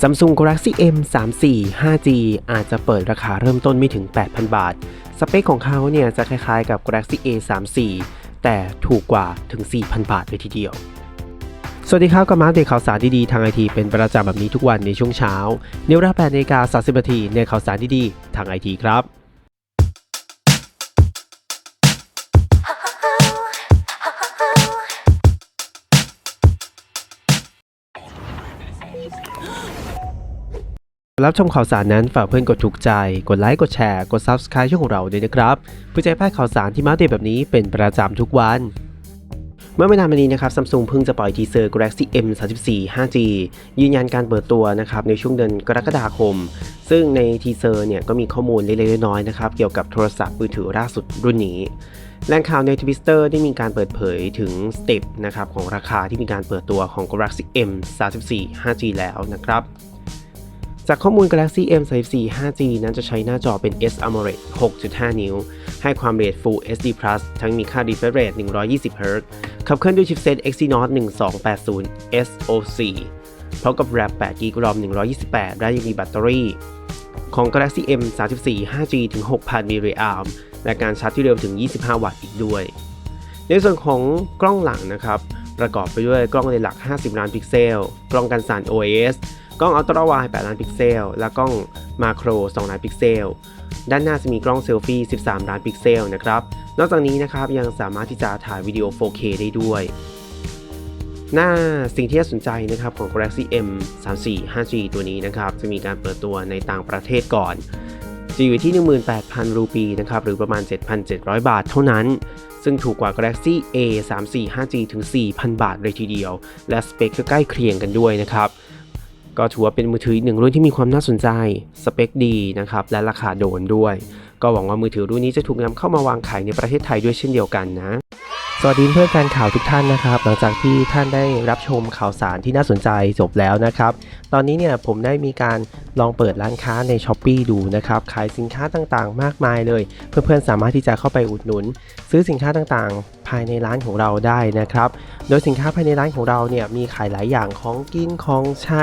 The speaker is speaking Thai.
Samsung Galaxy M 3 4 5G อาจจะเปิดราคาเริ่มต้นไม่ถึง 8,000 บาท สเปคของเขาเนี่ยจะคล้ายๆกับ Galaxy A 3 4 แต่ถูกกว่าถึง 4,000 บาทเลยทีเดียว สวัสดีครับกับมาร์เดตข่าวสารดีๆ ทางไอทีเป็นประจำแบบนี้ทุกวันในช่วงเช้า เนวรา8นาฬิกา30นาทีในข่าวสารดีๆ ทางไอทีครับ รับชมข่าวสารนั้นฝากเพื่อนกดถูกใจ กดไลค์ กดแชร์ กด Subscribe ช่องของเราด้วยนะครับเพื่อจะให้พลาดข่าวสารที่มาเดตแบบนี้เป็นประจำทุกวันเมื่อไม่นานมานี้นะครับซัมซุงเพิ่งจะปล่อยทีเซอร์ Galaxy M 3 4 5G ยืนยันการเปิดตัวนะครับในช่วงเดือนกรกฎาคม ซึ่งในทีเซอร์เนี่ยก็มีข้อมูลเล็กๆน้อยๆนะครับเกี่ยวกับโทรศัพท์มือถือล่าสุดรุ่นนี้แหล่งข่าวในทวิตเตอร์ได้มีการเปิดเผยถึงสเต็ปนะครับของราคาที่มีการเปิดตัวของ Galaxy M 3 4 5G แล้วนะครับ จากข้อมูล Galaxy M 34 5G นั้นจะใช้หน้าจอเป็น S AMOLED 6.5 นิ้ว ให้ความเร็ว Full HD Plus ทั้งมีค่า refresh rate 120 Hz ขับเคลื่อนด้วยชิปเซต Exynos 1280 SoC พร้อมกับ RAM 8 GB ROM 128 และยังมีแบตเตอรี่ของ Galaxy M 34 5G ถึง 6,000มิลลิแอมป์และการชาร์จที่เร็วถึง 25 วัตต์อีกด้วย ในส่วนของกล้องหลังนะครับ ประกอบไปด้วยกล้องเลนส์หลัก 50 ล้านพิกเซล กล้องกันสั่น OIS กล้องอัลตร้าไวด์8ล้านพิกเซล และกล้องมาโคร 2 ล้านพิกเซล ด้านหน้าจะมีกล้องเซลฟี่ 13 ล้านพิกเซลนะครับ นอกจากนี้นะครับยังสามารถที่จะถ่ายวิดีโอ 4K ได้ด้วย หน้าสิ่งที่น่าสนใจนะครับของ Galaxy M 3 4 5G ตัวนี้นะครับ จะมีการเปิดตัวในต่างประเทศก่อนจะอยู่ที่ 18,000 รูปีนะครับ หรือประมาณ 7,700 บาทเท่านั้น ซึ่งถูกกว่า Galaxy A 3 4 5G ถึง 4,000 บาทเลยทีเดียว และสเปคก็ใกล้เคียงกันด้วยนะครับ ก็ถือว่าเป็นมือถืออีกหนึ่งรุ่นที่มีความน่าสนใจ สเปคดีนะครับ และราคาโดนด้วย ก็หวังว่ามือถือรุ่นนี้จะถูกนำเข้ามาวางขายในประเทศไทยด้วยเช่นเดียวกันนะ สวัสดีเพื่อนแฟนข่าวทุกท่านนะครับ หลังจากที่ท่านได้รับชมข่าวสารที่น่าสนใจจบแล้วนะครับ ตอนนี้เนี่ยผมได้มีการลองเปิดร้านค้าใน s h อ p e e ดูนะครับ ขายสินค้าต่างๆ มากมายเลย เพื่อนๆสามารถที่จะเข้าไปอุดหนุน ซื้อสินค้าต่างๆ ภายในร้านของเราได้นะครับ โดยสินค้าภายในร้านของเราเนี่ยมีขายหลายอย่างของกินของใช้